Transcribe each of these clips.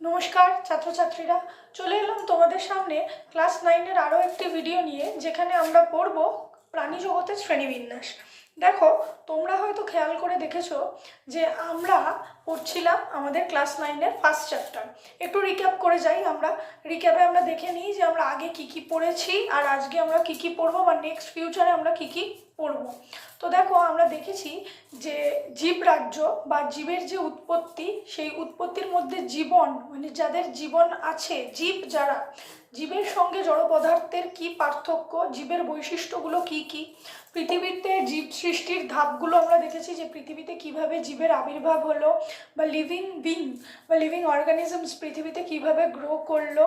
নমস্কার, ছাত্রছাত্রীরা। চলে এলাম তোমাদের সামনে ক্লাস নাইনের আরও একটি ভিডিও নিয়ে, যেখানে আমরা পড়ব প্রাণী জগতের শ্রেণীবিন্যাস। দেখো, তোমরা হয়তো খেয়াল করে দেখেছ যে আমরা পড়ছিলাম আমাদের ক্লাস নাইনের ফার্স্ট চ্যাপ্টার একটু রিক্যাপ করে যাই আমরা। রিক্যাপে আমরা দেখে নিই যে আমরা আগে কি কি পড়েছি আর আজকে আমরা কি কি পড়ব বা নেক্সট ফিউচারে আমরা কি কি পড়ব। তো দেখো, আমরা দেখেছি যে জীব রাজ্য বা জীবের যে উৎপত্তি, সেই উৎপত্তির মধ্যে জীবন মানে যাদের জীবন আছে, জীব যারা, জীবের সঙ্গে জড় পদার্থের কি পার্থক্য, জীবের বৈশিষ্ট্যগুলো কি কি? পৃথিবীতে জীব সৃষ্টির ধাপগুলো আমরা দেখেছি যে পৃথিবীতে কীভাবে জীবের আবির্ভাব হলো বা লিভিং বিং বা লিভিং অর্গানিজমস পৃথিবীতে কীভাবে গ্রো করল,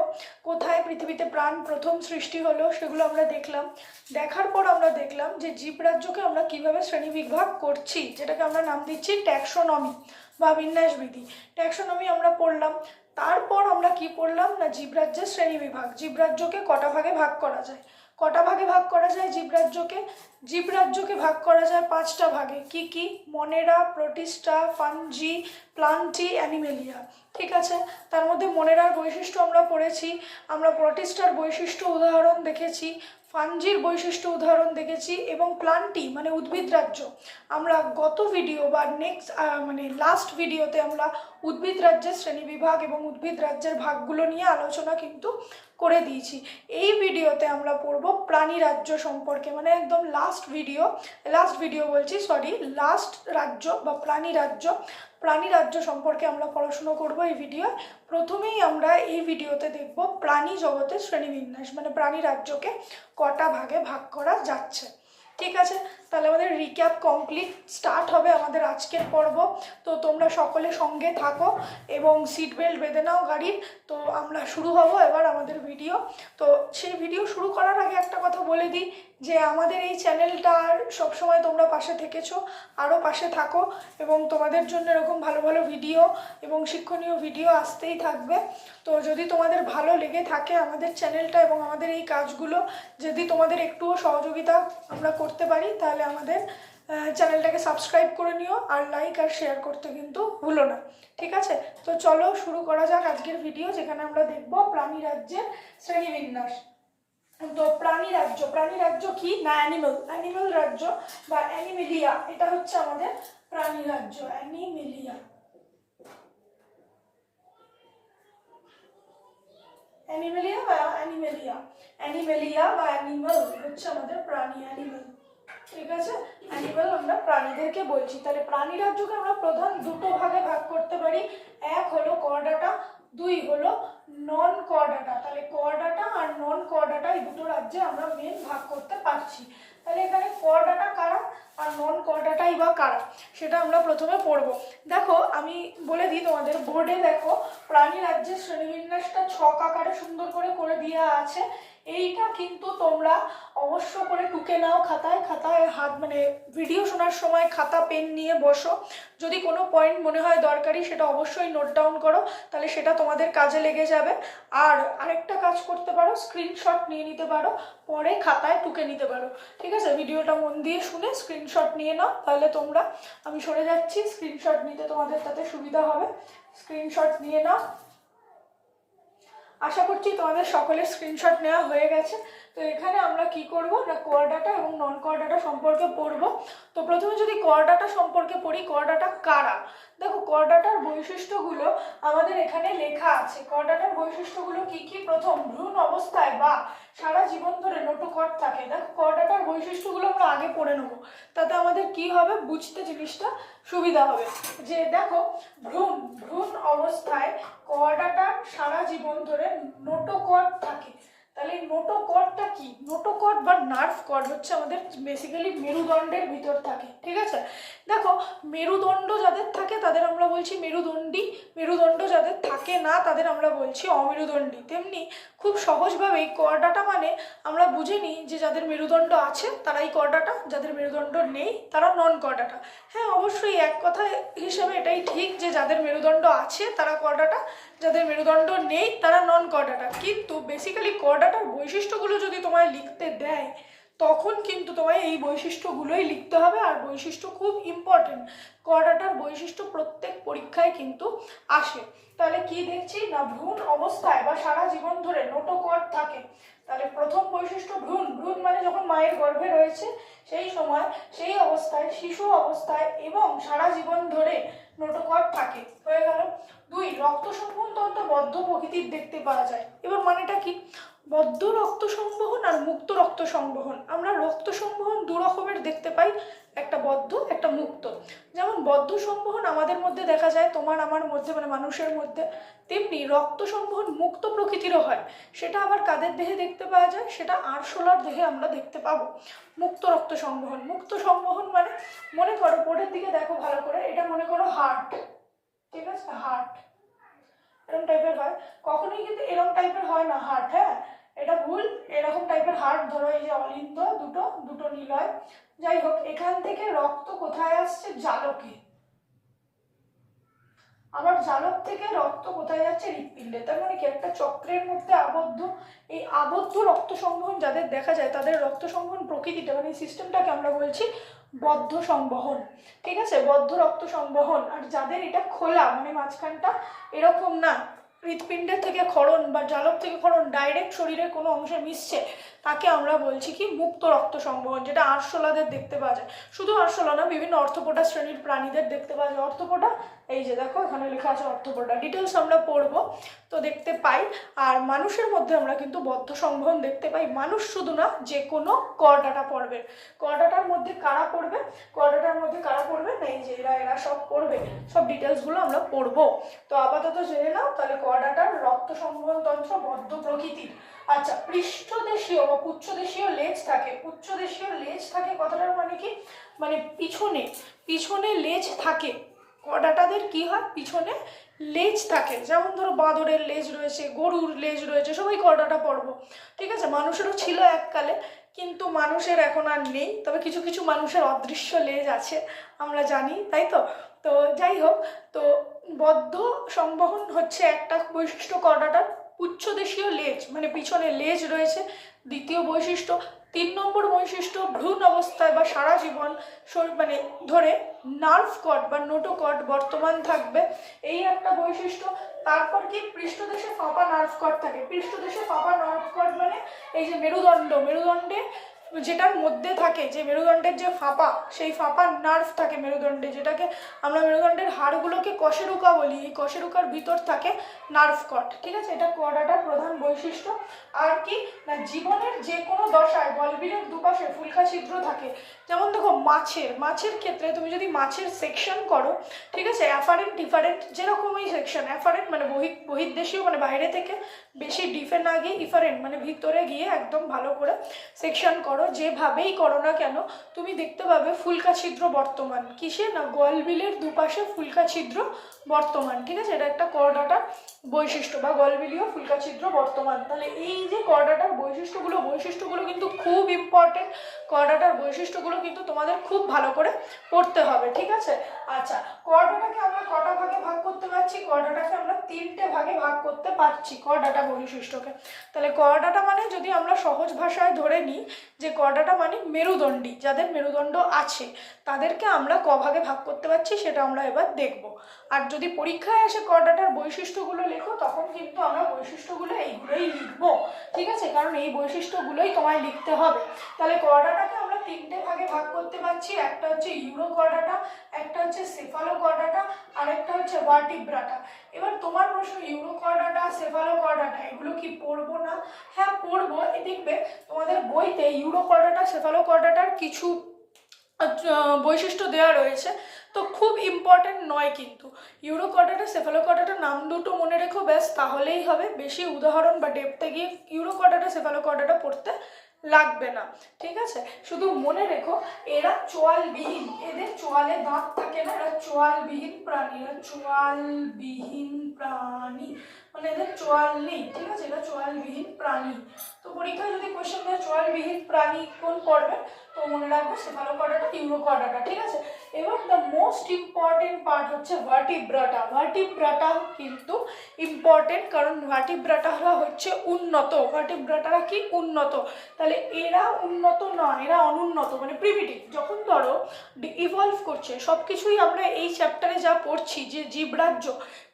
কোথায় পৃথিবীতে প্রাণ প্রথম সৃষ্টি হলো, সেগুলো আমরা দেখলাম। দেখার পর আমরা দেখলাম যে জীব রাজ্যকে আমরা কীভাবে শ্রেণীবিভাগ করছি, যেটাকে আমরা নাম দিচ্ছি ট্যাক্সোনমি বা বিন্যাসবিধি। ট্যাক্সোনমি আমরা পড়লাম, তারপর আমরা কি পড়লাম? না, জীবরাজ্যের শ্রেণীবিভাগ, জীবরাজ্যকে কটা ভাগে ভাগ করা যায়? কটা ভাগে ভাগ করা যায় জীবরাজ্যকে? জীবরাজ্যকে ভাগ করা যায় পাঁচটা ভাগে। কি কি? Monera, Protista, Fungi, Plantae, Animalia. ঠিক আছে? তার মধ্যে মনেরার বৈশিষ্ট্য আমরা পড়েছি। আমরা প্রোটিস্টার বৈশিষ্ট্য উদাহরণ দেখেছি, ফানজির বৈশিষ্ট্য উদাহরণ দেখেছি এবং প্লান্টি মানে উদ্ভিদ রাজ্য। আমরা গত ভিডিও বা নেক্সট মানে লাস্ট ভিডিওতে আমরা উদ্ভিদ রাজ্যের শ্রেণীবিভাগ এবং উদ্ভিদ রাজ্যের ভাগগুলো নিয়ে আলোচনা কিন্তু করে দিয়েছি। এই ভিডিওতে আমরা পড়ব প্রাণী রাজ্য সম্পর্কে। মানে একদম লাস্ট ভিডিও লাস্ট ভিডিও বলছি সরি লাস্ট রাজ্য বা প্রাণী রাজ্য প্রাণী রাজ্য সম্পর্কে আমরা পড়াশুনো করব এই ভিডিও প্রথমেই আমরা এই ভিডিওতে দেখব প্রাণী জগতের শ্রেণীবিন্যাস মানে প্রাণী রাজ্যকে কটা ভাগে ভাগ করা যাচ্ছে। ঠিক আছে? তাহলে আমাদের রিক্যাপ কমপ্লিট স্টার্ট হবে আমাদের আজকের পর্ব। তো তোমরা সকলে সঙ্গে থাকো এবং সিট বেল্ট বেঁধে নাও গাড়ির। তো আমরা শুরু হব এবার আমাদের ভিডিও তো সেই ভিডিও শুরু করার আগে একটা কথা বলে দিই। যে আমাদের এই চ্যানেলটার সবসময় তোমরা পাশে থেকেছো আরও পাশে থাকো এবং তোমাদের জন্য এরকম ভালো ভালো ভিডিও এবং শিক্ষণীয় ভিডিও আসতেই থাকবে। তো যদি তোমাদের ভালো লেগে থাকে আমাদের চ্যানেলটা এবং আমাদের এই কাজগুলো, যদি তোমাদের একটুও সহযোগিতা আমরা করতে পারি, তাহলে আমাদের চ্যানেলটাকে সাবস্ক্রাইব করে নিও আর লাইক আর শেয়ার করতে কিন্তু ভুলো না। ঠিক আছে? তো চলো শুরু করা যাক আজকের ভিডিও, যেখানে আমরা দেখব প্রাণী রাজ্যের শ্রেণীবিন্যাস। তো প্রাণী রাজ্য প্রাণী রাজ্য কি? না অ্যানিমাল অ্যানিমাল রাজ্য বা অ্যানিমেলিয়া এটা হচ্ছে আমাদের প্রাণী রাজ্য অ্যানিমেলিয়া অ্যানিমেলিয়া বা অ্যানিমেলিয়া অ্যানিমেলিয়া বা অ্যানিমাল হচ্ছে আমাদের প্রাণী অ্যানিমেল ঠিক আছে? অ্যানিমাল আমরা প্রাণীদেরকে বলছি। তাহলে প্রাণী রাজ্যকে আমরা প্রধান দুটো ভাগে ভাগ করতে পারি। এক হলো করডাটা, দুই হলো নন কর্ডাটা তাহলে কর্ডাটা আর নন কর্ডাটা এই দুটো রাজ্যে আমরা মেন ভাগ করতে পারছি। তাহলে এখানে কর্ডাটা কারা আর নন কর্ডাটাই বা কারা? সেটা আমরা প্রথমে পড়ব। দেখো, আমি বলে দিই তোমাদের, বোর্ডে দেখো, প্রাণী রাজ্যের শ্রেণীবিন্যাসটা ছক আকারে সুন্দর করে করে দেওয়া আছে। এইটা কিন্তু তোমরা অবশ্য করে টুকে নাও খাতায় খাতায় হাত মানে ভিডিও শোনার সময় খাতা পেন নিয়ে বসো। যদি কোনো পয়েন্ট মনে হয় দরকারি, সেটা অবশ্যই নোট ডাউন করো, তাহলে সেটা তোমাদের কাজে লেগে যাবে। আর আরেকটা কাজ করতে পারো স্ক্রিনশট নিয়ে নিতে পারো, পরে খাতায় টুকে নিতে পারো। ঠিক আছে? ভিডিওটা মন দিয়ে শুনে স্ক্রিনশট নিয়ে নাও, তাহলে তোমরা, আমি সরে যাচ্ছি স্ক্রিনশট নিতে তোমাদের তাতে সুবিধা হবে। স্ক্রিনশট নিয়ে নাও। আশা করছি তোমাদের সকলের স্ক্রিনশট নেওয়া হয়ে গেছে। তো এখানে আমরা কি করব? না কোয়ার ডাটা এবং নন কোয়ার ডাটা সম্পর্কে পড়ব। তো প্রথমে যদি কোয়ার ডাটা সম্পর্কে পড়ি কোয়ার ডাটা কারা? দেখো কোয়ার ডাটার বৈশিষ্ট্যগুলো আমাদের এখানে লেখা আছে কর্ডানের বৈশিষ্ট্যগুলো কি কি? প্রথম, ভ্রূণ অবস্থায় বা সারা জীবন ধরে নোটোকট থাকে। দেখো কর্ডাটার ডাটার বৈশিষ্ট্যগুলো আমরা আগে পড়ে নেব। তাতে আমাদের কি হবে? বুঝতে জিনিসটা সুবিধা হবে। যে দেখো, ভ্রূণ ভ্রূণ অবস্থায় কর্ডাটার সারা জীবন ধরে নোটোকট থাকে। তাহলে এই নোটোকটটা কি? নোটোকট বা নার্ভ কর্ড হচ্ছে আমাদের বেসিক্যালি মেরুদণ্ডের ভিতর থাকে, ঠিক আছে? দেখো, মেরুদণ্ড যাদের থাকে তাদের আমরা বলছি মেরুদণ্ডী, মেরুদণ্ড যাদের থাকে না তাদের আমরা বলছি অমেরুদণ্ডী। তেমনি খুব সহজভাবেই কর্ডাটা মানে আমরা বুঝে নিই যে যাদের মেরুদণ্ড আছে তারাই কর্ডাটা, যাদের মেরুদণ্ড নেই তারা নন কর্ডাটা হ্যাঁ অবশ্যই এক কথা হিসেবে এটাই ঠিক যে যাদের মেরুদণ্ড আছে তারা কর্ডাটা, যাদের মেরুদণ্ড নেই তারা নন কর্ডাটা কিন্তু বেসিক্যালি কর্ডাটার বৈশিষ্ট্যগুলো যদি তোমায় লিখতে দেয়, তখন কিন্তু তোমায় এই বৈশিষ্ট্যগুলোই লিখতে হবে। আর বৈশিষ্ট্য খুব ইম্পর্টেন্ট কর্ডাটার বৈশিষ্ট্য প্রত্যেক পরীক্ষায় কিন্তু আসে। তাহলে কি দেখছি? না, ভ্রূণ অবস্থায় বা সারা জীবন ধরে নোটোকট থাকে। তাহলে প্রথম বৈশিষ্ট্য ভ্রূণ। ভ্রূণ মানে যখন মায়ের গর্ভে রয়েছে, সেই সময় সেই অবস্থায়, শিশু অবস্থায় এবং সারা জীবন ধরে নোটোকট থাকে। হয়ে গেল। দুই, রক্ত সংবহন তন্ত্র বদ্ধ প্রকৃতির দেখতে পাওয়া যায়। এবার মানেটা কি? বদ্ধ রক্ত সংবহন আর মুক্ত রক্ত সংবহন। আমরা রক্ত সংবহন দু রকমের দেখতে পাই, একটা বদ্ধ, একটা মুক্ত। যেমন বদ্ধ সংবহন আমাদের মধ্যে দেখা যায়, তোমার, আমার মধ্যে মানে মানুষের মধ্যে। তেমনি রক্ত সংবহন মুক্ত প্রকৃতিরও হয়। সেটা আবার কাদের দেহে দেখতে পাওয়া যায়? সেটা আরশোলার দেহে আমরা দেখতে পাবো। মুক্ত রক্ত সংবহন। মুক্ত সংবহন মানে মনে করো, বোর্ডের দিকে দেখো ভালো করে, এটা মনে করো হার্ট ঠিক আছে? হার্ট এরকম টাইপের হয়। কখনোই কিন্তু এরকম টাইপের হয় না হার্ট হ্যাঁ? এটা ভুল, এরকম টাইপের হার্ট ধরো, এই যে অলিন্দ, দুটো দুটো নিলয়। যাই হোক, এখান থেকে রক্ত কোথায় আসছে? জালকে। আবার জালক থেকে রক্ত কোথায় যাচ্ছে হৃৎপিণ্ডে। তার মানে কি? একটা চক্রের মধ্যে আবদ্ধ। এই আবদ্ধ রক্ত সংবহন যাদের দেখা যায়, তাদের রক্ত সংবহন প্রকৃতিটা মানে সিস্টেমটাকে আমরা বলছি বদ্ধ সংবহন। ঠিক আছে? বদ্ধ রক্ত সংবহন। আর যাদের এটা খোলা মানে মাঝখানটা এরকম না হৃৎপিণ্ডের থেকে ক্ষরণ বা জালক থেকে ক্ষরণ ডাইরেক্ট শরীরের কোনো অংশে মিশছে, তাকে আমরা বলছি কি মুক্ত রক্ত সংবহন, যেটা আরশোলাদের দেখতে পাওয়া যায়। শুধু আরশোলা না, বিভিন্ন অর্থপোটা শ্রেণির প্রাণীদের দেখতে পাওয়া যায়। অর্থপোটা, এই যে দেখো, এখানে লেখা আছে অর্থপোটা। ডিটেলস আমরা পড়ব, তো দেখতে পাই। আর মানুষের মধ্যে আমরা কিন্তু বদ্ধ সংবহন দেখতে পাই। মানুষ শুধু না, যে কোনো করডাটা পড়বে। করডাটার মধ্যে কারা পড়বে? করডাটার মধ্যে কারা পড়বে না এই যে এরা এরা সব পড়বে সব ডিটেলসগুলো আমরা পড়ব। তো আপাতত জেনে নাও, তাহলে করডাটার রক্ত সংবহন তন্ত্র বদ্ধ প্রকৃতির। আচ্ছা পৃষ্ঠদেশীয় বা উচ্চদেশীয় লেজ থাকে। উচ্চদেশীয় লেজ থাকে কথাটার মানে কি? মানে পিছনে পিছনে লেজ থাকে। কডাটাদের কি হয়? পিছনে লেজ থাকে। যেমন ধরো বাঁদরের লেজ রয়েছে, গরুর লেজ রয়েছে, সবাই কডাটা পড়ব। ঠিক আছে? মানুষেরও ছিল এককালে। কিন্তু মানুষের এখন আর নেই, তবে কিছু কিছু মানুষের অদৃশ্য লেজ আছে, আমরা জানি, তাই তো? তো যাই হোক, তো বদ্ধ সংবহন হচ্ছে একটা বৈশিষ্ট্য করাটার উচ্চদেশীয় লেজ মানে পিছনে লেজ রয়েছে দ্বিতীয় বৈশিষ্ট্য, তিন নম্বর বৈশিষ্ট্য, ভ্রূণ অবস্থায় বা সারা জীবন মানে ধরে নার্ভ কট বা নোটোকট বর্তমান থাকবে। এই একটা বৈশিষ্ট্য। তারপর কি? পৃষ্ঠদেশে ফাঁপা নার্ভ কট থাকে। পৃষ্ঠদেশে ফাঁপা নার্ভ কট মানে এই যে মেরুদণ্ড। মেরুদণ্ডে যেটার মধ্যে থাকে, যে মেরুদণ্ডের যে ফাঁপা, সেই ফাঁপা নার্ভ থাকে মেরুদণ্ডে, যেটাকে আমরা মেরুদণ্ডের হাড়গুলোকে কশেরুকা বলি। এই কশেরুকার ভিতর থাকে নার্ভ কট ঠিক আছে? এটা কডাটার প্রধান বৈশিষ্ট্য। আর কি? না, জীবনের যে কোনো দশায় বলবিলের দুপাশে ফুলকা ছিদ্র থাকে যেমন দেখো মাছের মাছের ক্ষেত্রে তুমি যদি মাছের সেকশন করো, ঠিক আছে? অ্যাফারেন্ট ডিফারেন্ট যেরকমই সেকশন অ্যাফারেন্ট মানে বহি, বহির্দেশীয় মানে বাইরে থেকে বেশি ডিফে না গিয়ে ইফারেন্ট মানে ভিতরে গিয়ে একদম ভালো করে সেকশন করো। যেভাবেই করো না কেন, তুমি দেখতে পাবে ফুলকা ছিদ্র বর্তমান। কিসে না? গলবিলের দুপাশে ফুলকা ছিদ্র বর্তমান, ঠিক আছে? এটা একটা করডাটার বৈশিষ্ট্য বা গলবিলীয় ফুলকা ছিদ্র বর্তমান। তাহলে এই যে করডাটার বৈশিষ্ট্যগুলো বৈশিষ্ট্যগুলো কিন্তু খুব ইম্পর্টেন্ট করডাটার বৈশিষ্ট্যগুলো কিন্তু তোমাদের খুব ভালো করে পড়তে হবে, ঠিক আছে? আচ্ছা করডাটাকে আমরা কটা ভাগে ভাগ করতে পারছি? করডাটাকে আমরা তিনটে ভাগে ভাগ করতে পারছি করডাটা বৈশিষ্ট্যকে। তাহলে করডাটা মানে যদি আমরা সহজ ভাষায় ধরে নিই যে করডাটা মানে মেরুদণ্ডী, যাদের মেরুদণ্ড আছে, তাদেরকে আমরা ক ভাগে ভাগ করতে পারছি সেটা আমরা এবার দেখব। আর যদি পরীক্ষায় আসে করডাটার বৈশিষ্ট্যগুলো লেখো, তখন কিন্তু আমরা বৈশিষ্ট্যগুলো এইগুলোই লিখব, ঠিক আছে? কারণ এই বৈশিষ্ট্যগুলোই তোমায় লিখতে হবে। তাহলে করডাটাকে আমরা তিনটে ভাগে ভাগ করতে পারছি। একটা হচ্ছে ইউরো করডাটা একটা হচ্ছে সেফালো করডাটা আর একটা হচ্ছে ভার্টিব্রাটা এবার তোমার প্রশ্ন, ইউরো করডাটা সেফালো করডাটা এগুলো কি পড়ব না? হ্যাঁ পড়ব। দেখবে, তোমাদের বইতে ইউরো করডাটা সেফালো করডাটার কিছু বৈশিষ্ট্য দেওয়া রয়েছে। তো খুব ইম্পর্টেন্ট নয় কিন্তু। ইউরোকডাটা সেফালোকডাটা নাম দুটো মনে রেখো, ব্যাস, তাহলেই হবে। বেশি উদাহরণ বা ডেপতে গিয়ে ইউরোকডাটা সেফালোকডাটা পড়তে লাগবে না। ঠিক আছে? শুধু মনে রেখো, এরা চোয়ালবিহীন। এদের চোয়ালে দাঁত থাকে না, এরা চোয়ালবিহীন প্রাণী, এরা চোয়ালবিহীন প্রাণী। মানে এদের চোয়াল নেই, ঠিক আছে? এরা চোয়ালবিহীন প্রাণী। তো পরীক্ষায় যদি কোয়েশ্চেন দেয়, চোয়ালবিহীন প্রাণী কোন করবে তো মনে রাখবে সেপারো করাটা ইউরো করাটা ঠিক আছে? এবার দ্য মোস্ট ইম্পর্টেন্ট পার্ট হচ্ছে ভার্টিব্রাটা ভার্টিব্রাটাও কিন্তু ইম্পর্টেন্ট কারণ ভার্টিব্রাটারা হচ্ছে উন্নত। ভার্টিব্রাটারা কি উন্নত? তাহলে এরা উন্নত নয় এরা অনুন্নত মানে প্রিমিটিভ যখন ধরো ইভলভ করছে সব কিছুই আমরা এই চ্যাপ্টারে যা পড়ছি, যে জীবরাজ্য,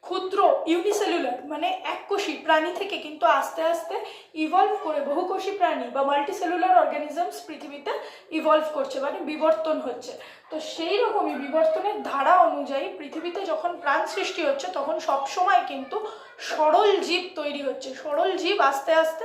ক্ষুদ্র ইউনিসেলুলার মানে এককোষী প্রাণী থেকে কিন্তু আস্তে আস্তে ইভলভ করে বহুকোষী প্রাণী বা মাল্টিসেলুলার অর্গানিজমস পৃথিবীতে ইভলভ করছে মানে বিবর্তন হচ্ছে। তো সেই রকমই বিবর্তনের ধারা অনুযায়ী পৃথিবীতে যখন প্রাণ সৃষ্টি হচ্ছে, তখন সবসময় কিন্তু সরল জীব তৈরি হচ্ছে। সরল জীব আস্তে আস্তে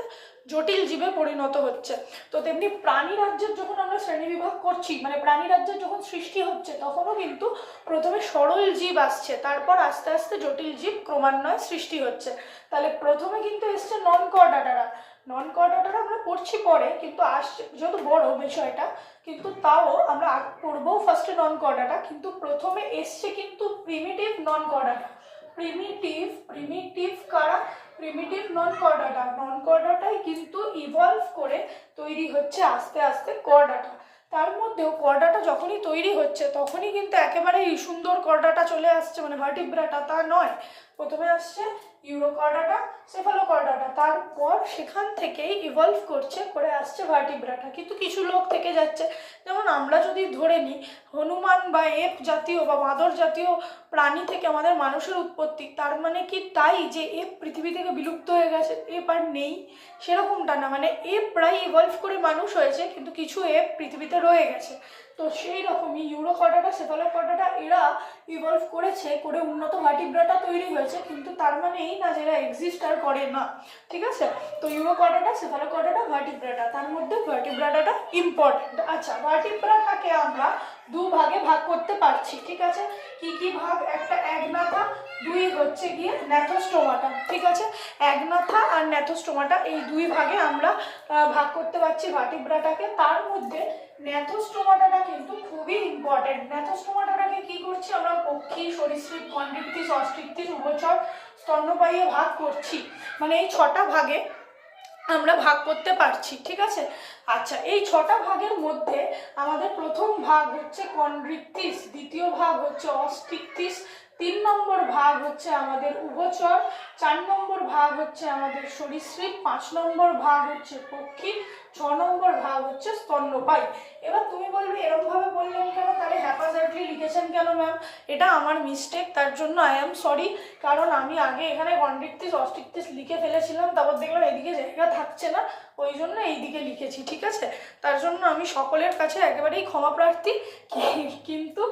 জটিল জীবে পরিণত হচ্ছে। তো তেমনি প্রাণী রাজ্যের যখন আমরা শ্রেণীবিভাগ করছি মানে প্রাণী রাজ্যের যখন সৃষ্টি হচ্ছে, তখনও কিন্তু প্রথমে সরল জীব আসছে, তারপর আস্তে আস্তে জটিল জীব ক্রমান্বয়ে সৃষ্টি হচ্ছে। তাহলে প্রথমে কিন্তু এসছে নন কর্ডাটারা নন কর্ডাটারা আমরা পড়ছি পরে, কিন্তু আসছে যেহেতু বড় বিষয়টা, কিন্তু তাও আমরা পড়ব ফার্স্টে নন কর্ডাটা কিন্তু প্রথমে এসছে কিন্তু primitive non chordata primitive primitive কারা? প্রিমিটিভ নন কর্ডাটা নন কর্ডাটাই কিন্তু ইভলভ করে তৈরি হচ্ছে আস্তে আস্তে কর্ডাটা তার মধ্যেও কর্ডাটা যখনই তৈরি হচ্ছে, তখনই কিন্তু একেবারেই সুন্দর কর্ডাটা চলে আসছে মানে ভার্টিব্রাটা তা নয়। প্রথমে আসছে ইউরোকর্ডাটা সেফালোকর্ডাটা তারপর সেখান থেকেই ইভলভ করছে, করে আসছে ভার্টিব্রাটা কিন্তু কিছু লোক থেকে যাচ্ছে। যেমন আমরা যদি ধরে নিই, হনুমান বা এপ জাতীয় বা মাদর জাতীয় প্রাণী থেকে আমাদের মানুষের উৎপত্তি, তার মানে কি তাই যে এপ পৃথিবী থেকে বিলুপ্ত হয়ে গেছে এপ আর নেই, সেরকমটা না। মানে এপ প্রায় ইভলভ করে মানুষ হয়েছে, কিন্তু কিছু এপ পৃথিবীতে রয়ে গেছে। তো সেই রকমই ইউরোকর্ডাটা সেফালোকর্ডাটা এরা ইভলভ করেছে করে উন্নত ভার্টিব্রাটা তৈরি হয়েছে, কিন্তু তার মানে এই না যে এরা এক্সিস্ট আর করে না, ঠিক আছে? তো ইউরোকর্ডাটা সেফালোকর্ডাটা ভার্টিব্রাটা তার মধ্যে ভার্টিব্রাটাটা ইম্পর্টেন্ট আচ্ছা ভার্টিব্রাটাকে আমরা দু ভাগে ভাগ করতে পারছি, ঠিক আছে? কি কি ভাগ? একটা একনাথা দুই হচ্ছে গিয়ে ন্যাথোস্টোমাটা ঠিক আছে? একনাথা আর ন্যাথোস্টোমাটা এই দুই ভাগে আমরা ভাগ করতে পারছি ভার্টিব্রাটাকে তার মধ্যে ন্যাথোস্টোমাটাটা কিন্তু খুবই ইম্পর্টেন্ট ন্যাথোস্টোমাটাটাকে কি করছি আমরা পক্ষী, সরীসৃপ কন্ড্রিক্টিস অস্ট্রিক্টিস উভচর স্তন্যপায়ী ভাগ করছি। মানে এই ছটা ভাগে আমরা ভাগ করতে পারছি, ঠিক আছে? আচ্ছা এই ছটা ভাগের মধ্যে আমাদের প্রথম ভাগ হচ্ছে কন্ড্রিক্টিস দ্বিতীয় ভাগ হচ্ছে অস্ট্রিক্টিস তিন নম্বর ভাগ হচ্ছে আমাদের উভচর, চার নম্বর ভাগ হচ্ছে আমাদের সরীসৃপ, পাঁচ নম্বর ভাগ হচ্ছে পক্ষী, ছ নম্বর ভাগ হচ্ছে স্তন্যপায়ী। এবার তুমি বলবে এরকম ভাবে বললেন কেন? তাহলে হ্যাপাজার্টলি লিখেছেন কেন ম্যাম এটা আমার মিস্টেক তার জন্য আই এম সরি কারণ আমি আগে এখানে কন্ড্রিক্টিস অস্ট্রিক্টিস লিখে ফেলেছিলাম, তারপর দেখলাম এদিকে জায়গা থাকছে না, ওই জন্য এইদিকে লিখেছি, ঠিক আছে? তার জন্য আমি সকলের কাছে একেবারেই ক্ষমা প্রার্থী, কিন্তু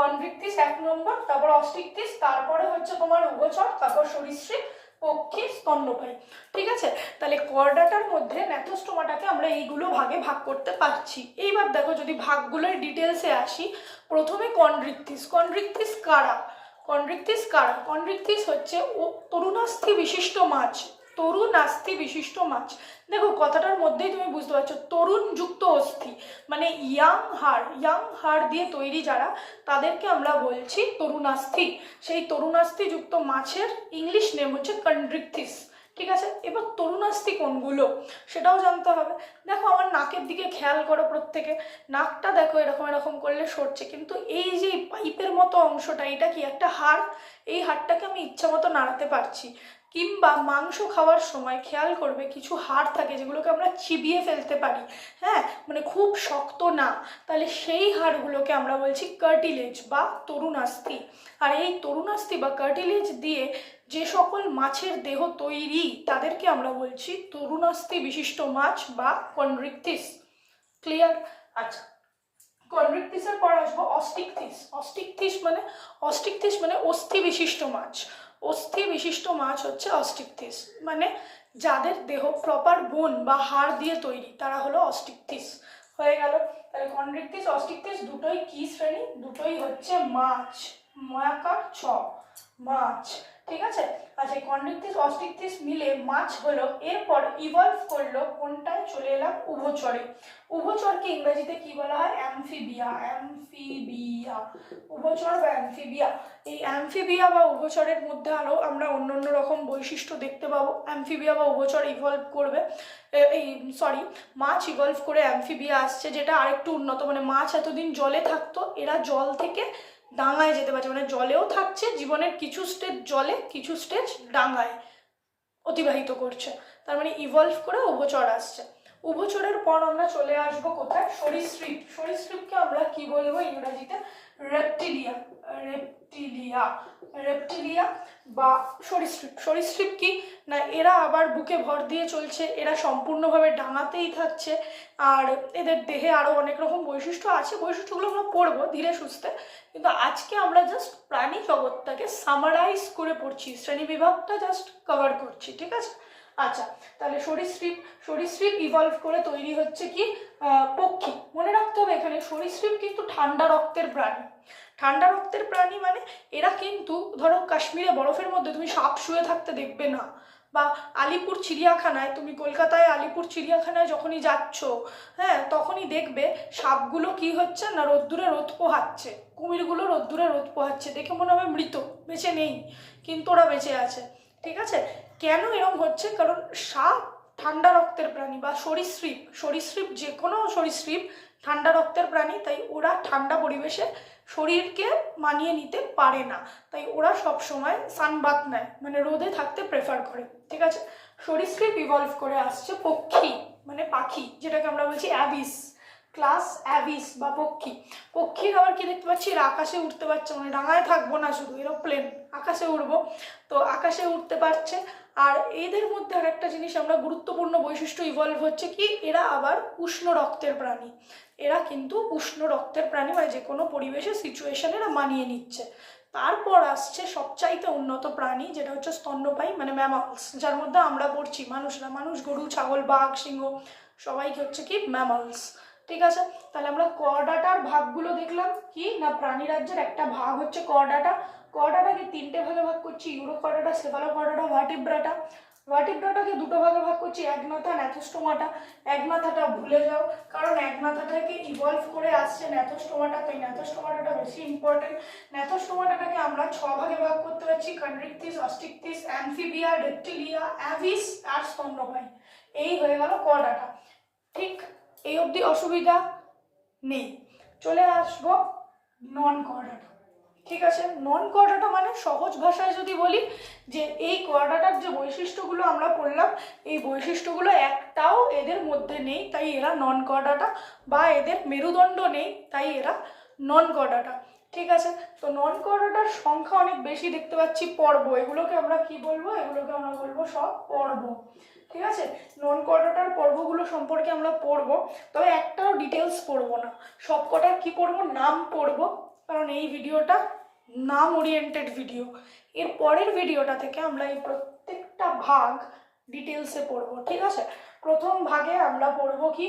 কনভিক্টিস এক নম্বর তারপর অস্টিকটিস তারপরে হচ্ছে তোমার উভচর তারপর সরীসৃপ, পক্ষী, স্তন্যপায়ী। ঠিক আছে? তাহলে করডাটার মধ্যে ন্যাথোস্টোমাটাকে আমরা এইগুলো ভাগে ভাগ করতে পারছি। এইবার দেখো যদি ভাগগুলোর ডিটেলসে আসি, প্রথমে কন্ড্রিক্টিস কন্ড্রিক্টিস কারা? কন্ড্রিক্টিস কারা? কন্ড্রিক্টিস হচ্ছে ও তরুণাস্থি বিশিষ্ট মাছ। তরুণাস্থি বিশিষ্ট মাছ। দেখো, কথাটার মধ্যেই তুমি বুঝতে পারছ তরুণ যুক্ত অস্থি। মানে ইয়াং হাড় ইয়াং হাড় দিয়ে তৈরি যারা, তাদেরকে আমরা বলছি তরুণাস্থি সেই তরুণাস্থি যুক্ত মাছের ইংলিশ নেম হচ্ছে কন্ড্রিক্টিস ঠিক আছে? এবার তরুণাস্থি কোনগুলো, সেটাও জানতে হবে। দেখো, আমার নাকের দিকে খেয়াল করো প্রত্যেকে। নাকটা দেখো, এরকম এরকম করলে সরছে। কিন্তু এই যে পাইপের মতো অংশটা, এটা কি একটা হাড়? এই হাড়টাকে আমি ইচ্ছা মতো নাড়াতে পারছি। কিংবা মাংস খাওয়ার সময় খেয়াল করবে কিছু হাড় থাকে যেগুলোকে আমরা চিবিয়ে ফেলতে পারি। হ্যাঁ মানে খুব শক্ত না। তাহলে সেই হাড়গুলোকে আমরা বলছি কার্টিলেজ বা তরুণাস্থি। আর এই তরুণাস্থি বা কার্টিলেজ দিয়ে যে সকল মাছের দেহ তৈরি, তাদেরকে আমরা বলছি তরুণাস্থি বিশিষ্ট মাছ বা কনরিক্টিস ক্লিয়ার আচ্ছা। কনরিক্টিসের পর আসব অস্টিকথিস অস্টিকথিস মানে অস্টিকথিস মানে অস্থি বিশিষ্ট মাছ। অস্থি বিশিষ্ট মাছ হচ্ছে অস্টিকথিস মানে যাদের দেহ প্রপার বোন বা হাড় দিয়ে তৈরি, তারা হলো অস্টিকথিস হয়ে গেল। তাহলে কন্ড্রিকথিস অস্টিকথিস দুটোই কি শ্রেণি? দুটোই হচ্ছে মাছ। ময়াকার ছ মাছ। ঠিক আছে? আচ্ছা কন্ডিকথিস অস্টিকথিস মিলে মাছ হলো, এরপর ইভলভ করল, কোনটায় চলে এলাম? উভচরে। উভচরকে ইংরেজিতে কি বলা হয়? অ্যামফিবিয়া অ্যামফিবিয়া উভচর বা অ্যামফিবিয়া এই অ্যামফিবিয়া বা উভচরের মধ্যে আরও আমরা অন্য অন্য রকম বৈশিষ্ট্য দেখতে পাবো। অ্যামফিবিয়া বা উভচর ইভলভ করবে। এই সরি মাছ ইভলভ করে অ্যামফিবিয়া আসছে, যেটা আরেকটু উন্নত। মানে মাছ এতদিন জলে থাকতো, এরা জল থেকে ডাঙায় যেতে পারছে মানে জলেও থাকছে, জীবনের কিছু স্টেজ জলে, কিছু স্টেজ ডাঙায় অতিবাহিত করছে। তার মানে ইভলভ করে উভচর আসছে। উভচরের পর আমরা চলে আসব কোথায়? সরীসৃপ। সরীসৃপকে আমরা কি বলব ইংরেজিতে? রেপটিলিয়া রেপটিলিয়া রেপটিলিয়া বা সরীসৃপ সরীসৃপ কি? না, এরা আবার বুকে ভর দিয়ে চলছে, এরা সম্পূর্ণভাবে ডাঙাতেই থাকছে, আর এদের দেহে আরও অনেক রকম বৈশিষ্ট্য আছে, বৈশিষ্ট্যগুলো আমরা পড়ব ধীরে সুস্থে, কিন্তু আজকে আমরা জাস্ট প্রাণী জগৎটাকে সামারাইজ করে পড়ছি, শ্রেণি বিভাগটা জাস্ট কভার করছি, ঠিক আছে? আচ্ছা তাহলে সরীসৃপ সরীসৃপ ইভলভ করে তৈরি হচ্ছে কি? পক্ষী, মনে রাখতে হবে এখানে, সরীসৃপ কিন্তু ঠান্ডা রক্তের প্রাণী ঠান্ডা রক্তের প্রাণী মানে এরা কিন্তু, ধরো কাশ্মীরে বরফের মধ্যে তুমি সাপ শুয়ে থাকতে দেখবে না। বা আলিপুর চিড়িয়াখানায়, তুমি কলকাতায় আলিপুর চিড়িয়াখানায় যখনই যাচ্ছ হ্যাঁ তখনই দেখবে সাপগুলো কি হচ্ছে না রোদ্দুরে রোদ পোহাচ্ছে। কুমিরগুলো রোদ্দুরে রোদ পোহাচ্ছে। দেখে মনে হবে মৃত, বেঁচে নেই, কিন্তু ওরা বেঁচে আছে। ঠিক আছে? কেন এরকম হচ্ছে? কারণ সাপ ঠান্ডা রক্তের প্রাণী বা সরীসৃপ সরীসৃপ যে কোনো সরীসৃপ ঠান্ডা রক্তের প্রাণী, তাই ওরা ঠান্ডা পরিবেশে শরীরকে মানিয়ে নিতে পারে না। তাই ওরা সব সময় সানবাত নেয় মানে রোদে থাকতে প্রেফার করে। ঠিক আছে? সরীসৃপ ইভলভ করে আসছে পক্ষী মানে পাখি, যেটাকে আমরা বলছি অ্যাবিস ক্লাস অ্যাবিস বা পক্ষী। পক্ষীর আবার কি দেখতে পাচ্ছি? এরা আকাশে উঠতে পারছে মানে ডাঙায় থাকব না শুধু এরোপ্লেন আকাশে উড়বো। তো আকাশে উঠতে পারছে আর এদের মধ্যে আর একটা জিনিস, আমরা গুরুত্বপূর্ণ বৈশিষ্ট্য ইভলভ হচ্ছে কি, এরা আবার উষ্ণ রক্তের প্রাণী। এরা কিন্তু উষ্ণ রক্তের প্রাণী মানে যে কোনো পরিবেশে সিচুয়েশনে এরা মানিয়ে নিচ্ছে। তারপর আসছে সবচাইতে উন্নত প্রাণী, যেটা হচ্ছে স্তন্যপায়ী মানে ম্যামালস যার মধ্যে আমরা পড়ছি। মানুষরা, মানুষ, গরু, ছাগল, বাঘ, সিংহ, সবাইকে হচ্ছে কি ম্যামালস ঠিক আছে? তাহলে আমরা করডাটার ভাগগুলো দেখলাম। কি? না প্রাণী রাজ্যের একটা ভাগ হচ্ছে করডাটা করডাটাকে তিনটে ভাগে ভাগ করছি। Urochordata Cephalochordata Vertebrata ভার্টিব্রাটাকে দুটো ভাগে ভাগ করছি এক মাথা ন্যাথোস্টোমাটা এক মাথাটা ভুলে যাও, কারণ এক মাথাটাকে ইভলভ করে আসছে ন্যাথোস্টোমাটা তো এই ন্যাথোস্টোমাটাটা বেশি ইম্পর্টেন্ট ন্যাথোস্টোমাটাকে আমরা ছ ভাগে ভাগ করতে পারছি কন্ড্রিকথিস অস্টিকথিস অ্যামফিবিয়া রেপ্টিলিয়া অ্যাভিস আর স্তন্যপায়ী। এই হয়ে গেল করডাটা ঠিক এই অবধি অসুবিধা নেই। চলে আসব নন কোয়াডাটা ঠিক আছে? নন কোয়াডাটা মানে সহজ ভাষায় যদি বলি যে এই কোয়াডাটার যে বৈশিষ্ট্যগুলো আমরা পড়লাম এই বৈশিষ্ট্যগুলো একটাও এদের মধ্যে নেই, তাই এরা নন কোয়াডাটা বা এদের মেরুদণ্ড নেই, তাই এরা নন কোয়াডাটা ঠিক আছে? তো নন কোয়াডাটার সংখ্যা অনেক বেশি দেখতে পাচ্ছি পর্ব। এগুলোকে আমরা কি বলব? এগুলোকে আমরা বলব সব পর্ব। ঠিক আছে? নন কোয়াডাটার পর্বগুলো সম্পর্কে আমরা পড়ব, তবে একটাও ডিটেলস পড়ব না। সব কটার কী পড়ব? নাম পড়ব, কারণ এই ভিডিওটা নাম ওরিয়েন্টেড ভিডিও এর পরের ভিডিওটা থেকে আমরা এই প্রত্যেকটা ভাগ ডিটেলসে পড়ব, ঠিক আছে? প্রথম ভাগে আমরা পড়ব কি?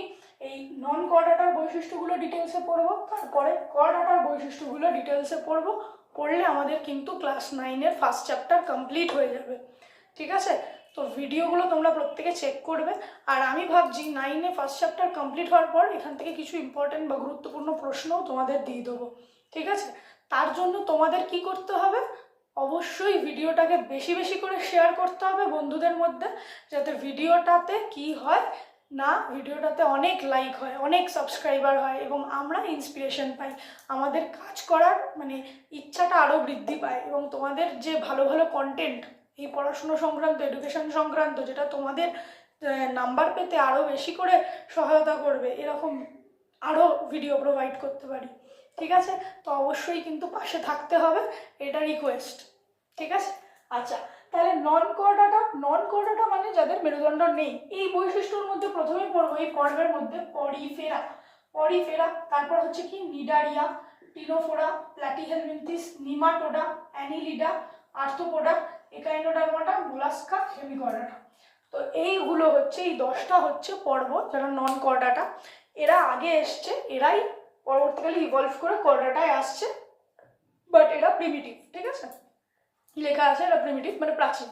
এই নন কোয়াডাটার বৈশিষ্ট্যগুলো ডিটেলসে পড়ব, তারপরে কোয়াডাটার বৈশিষ্ট্যগুলো ডিটেলসে পড়ব, পড়লে আমাদের কিন্তু ক্লাস নাইনের ফার্স্ট চ্যাপ্টার কমপ্লিট হয়ে যাবে, ঠিক আছে? তো ভিডিওগুলো তোমরা প্রত্যেকে চেক করবে। আর আমি ভাবছি নাইনে ফার্স্ট চ্যাপ্টার কমপ্লিট হওয়ার পর এখান থেকে কিছু ইম্পর্টেন্ট বা গুরুত্বপূর্ণ প্রশ্নও তোমাদের দিয়ে দেবো। ঠিক আছে? তার জন্য তোমাদের কি করতে হবে? অবশ্যই ভিডিওটাকে বেশি বেশি করে শেয়ার করতে হবে বন্ধুদের মধ্যে, যাতে ভিডিওটাতে কি হয় না, ভিডিওটাতে অনেক লাইক হয়, অনেক সাবস্ক্রাইবার হয় এবং আমরা ইন্সপিরেশন পাই। আমাদের কাজ করার মানে ইচ্ছাটা আরও বৃদ্ধি পায় এবং তোমাদের যে ভালো ভালো কন্টেন্ট এই পড়াশুনো সংক্রান্ত এডুকেশন সংক্রান্ত, যেটা তোমাদের নাম্বার পেতে আরও বেশি করে সহায়তা করবে, এরকম আরও ভিডিও প্রোভাইড করতে পারি। ঠিক আছে? তো অবশ্যই কিন্তু পাশে থাকতে হবে, এটা রিকোয়েস্ট ঠিক আছে? আচ্ছা তাহলে নন কোয়াডাটা নন কোয়াডাটা মানে যাদের মেরুদণ্ড নেই, এই বৈশিষ্ট্যর মধ্যে প্রথমেই পড়ব, এই পর্বের মধ্যে পরিফেরা। পরিফেরা, তারপর হচ্ছে কি, Cnidaria, Ctenophora, Platyhelminthes, Nematoda, Annelida, Arthropoda Echinodermata Mollusca Hemichordata তো এইগুলো হচ্ছে, এই দশটা হচ্ছে পর্ব, যারা নন কর্ডাটা এরা আগে এসছে, এরাই পরবর্তীকালে ইভলভ করে কর্ডাটায় আসছে বাট এরা প্রিমিটিভ ঠিক আছে? লেখা আছে এরা প্রিমিটিভ মানে প্রাচীন।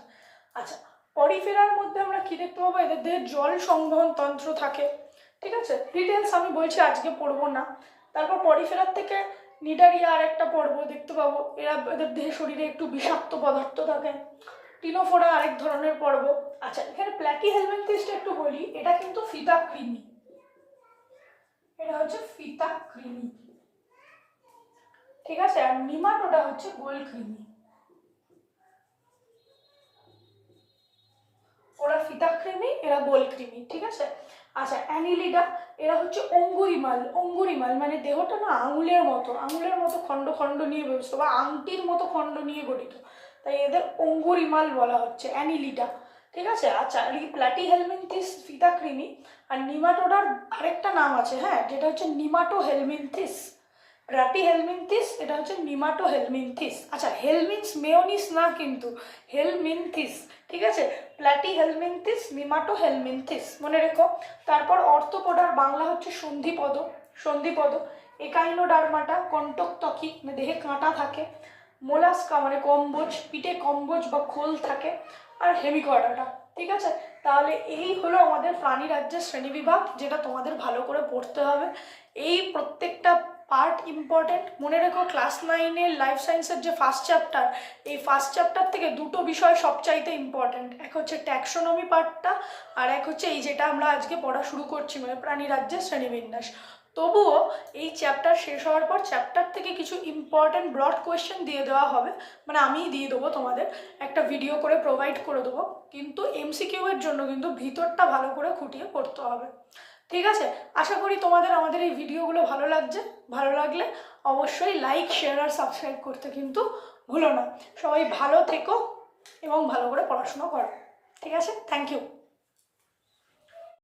আচ্ছা পরিফেরার মধ্যে আমরা কী দেখতে পাবো? এদের দেহে জল সংবহন তন্ত্র থাকে, ঠিক আছে? ডিটেলস আমি বলছি আজকে পড়ব না। তারপর পরিফেরার থেকে নিডারিয়া আর একটা পর্ব দেখতে পাবো। এরা এদের দেহে শরীরে একটু বিষাক্ত পদার্থ থাকে। টিনোফোরা আরেক ধরনের পর্ব। আচ্ছা এখানে প্ল্যাকি হেলমেন্থিসটা একটু বলি। এটা কিন্তু ফিতা কৃমি এটা হচ্ছে ফিতা কৃমি ঠিক আছে? আর নিমাটোটা হচ্ছে গোল কৃমি ওরা ফিতা কৃমি এরা গোল কৃমি ঠিক আছে? আচ্ছা অ্যানিলিডা, এরা হচ্ছে অঙ্গুরিমাল অঙ্গুরিমাল মানে দেহটা না আঙুলের মতো আঙুলের মতো খণ্ড খণ্ড নিয়ে বেরোচ্ছে বা আংটির মতো খণ্ড নিয়ে গঠিত। তাই এদের অঙ্গুরিমাল বলা হচ্ছে, অ্যানিলিডা। ঠিক আছে? আচ্ছা প্ল্যাটি হেলমিনথিস ফিতা কৃমি আর নিমাটোডার আরেকটা নাম আছে হ্যাঁ যেটা হচ্ছে নিমাটো হেলমিনথিস প্রাটি হেলমিনথিস এটা হচ্ছে নিমাটো হেলমিনথিস আচ্ছা হেলমিনস মেয়োনিস না কিন্তু, হেলমিনথিস। ঠিক আছে? প্ল্যাটি হেলমিনথিস নিমাটো হেলমিনথিস মনে রেখো। তারপর অর্থপোডার বাংলা হচ্ছে সন্ধিপদ সন্ধিপদ। একাইনোডার্মাটা কণ্টক ত্বকি মানে দেহে কাঁটা থাকে। মোলাস্কা মানে কম্বোজ, পিঠে কম্বোজ বা খোল থাকে। আর হেমিকর্ডাটা, ঠিক আছে? তাহলে এই হলো আমাদের প্রাণী রাজ্যের শ্রেণীবিভাগ, যেটা তোমাদের ভালো করে পড়তে হবে। এই প্রত্যেকটা পার্ট ইম্পর্টেন্ট মনে রেখো ক্লাস নাইনের লাইফ সায়েন্সের যে ফার্স্ট চ্যাপ্টার এই ফার্স্ট চ্যাপ্টার থেকে দুটো বিষয় সবচাইতে ইম্পর্টেন্ট এক হচ্ছে ট্যাক্সোনমি পার্টটা আর এক হচ্ছে এই যেটা আমরা আজকে পড়া শুরু করছি মানে প্রাণী রাজ্যের শ্রেণীবিন্যাস। তবুও এই চ্যাপ্টার শেষ হওয়ার পর চ্যাপ্টার থেকে কিছু ইম্পর্টেন্ট ব্রড কোয়েশ্চেন দিয়ে দেওয়া হবে। মানে আমিই দিয়ে দেবো তোমাদের, একটা ভিডিও করে প্রোভাইড করে দেবো। কিন্তু এমসিকিউ এর জন্য কিন্তু ভিতরটা ভালো করে খুঁটিয়ে পড়তে হবে। ঠিক আছে? আশা করি তোমাদের আমাদের এই ভিডিওগুলো ভালো লাগছে। ভালো লাগলে অবশ্যই লাইক শেয়ার আর সাবস্ক্রাইব করতে কিন্তু ভুলো না। সবাই ভালো থেকো এবং ভালো করে পড়াশোনা করো। ঠিক আছে? Thank you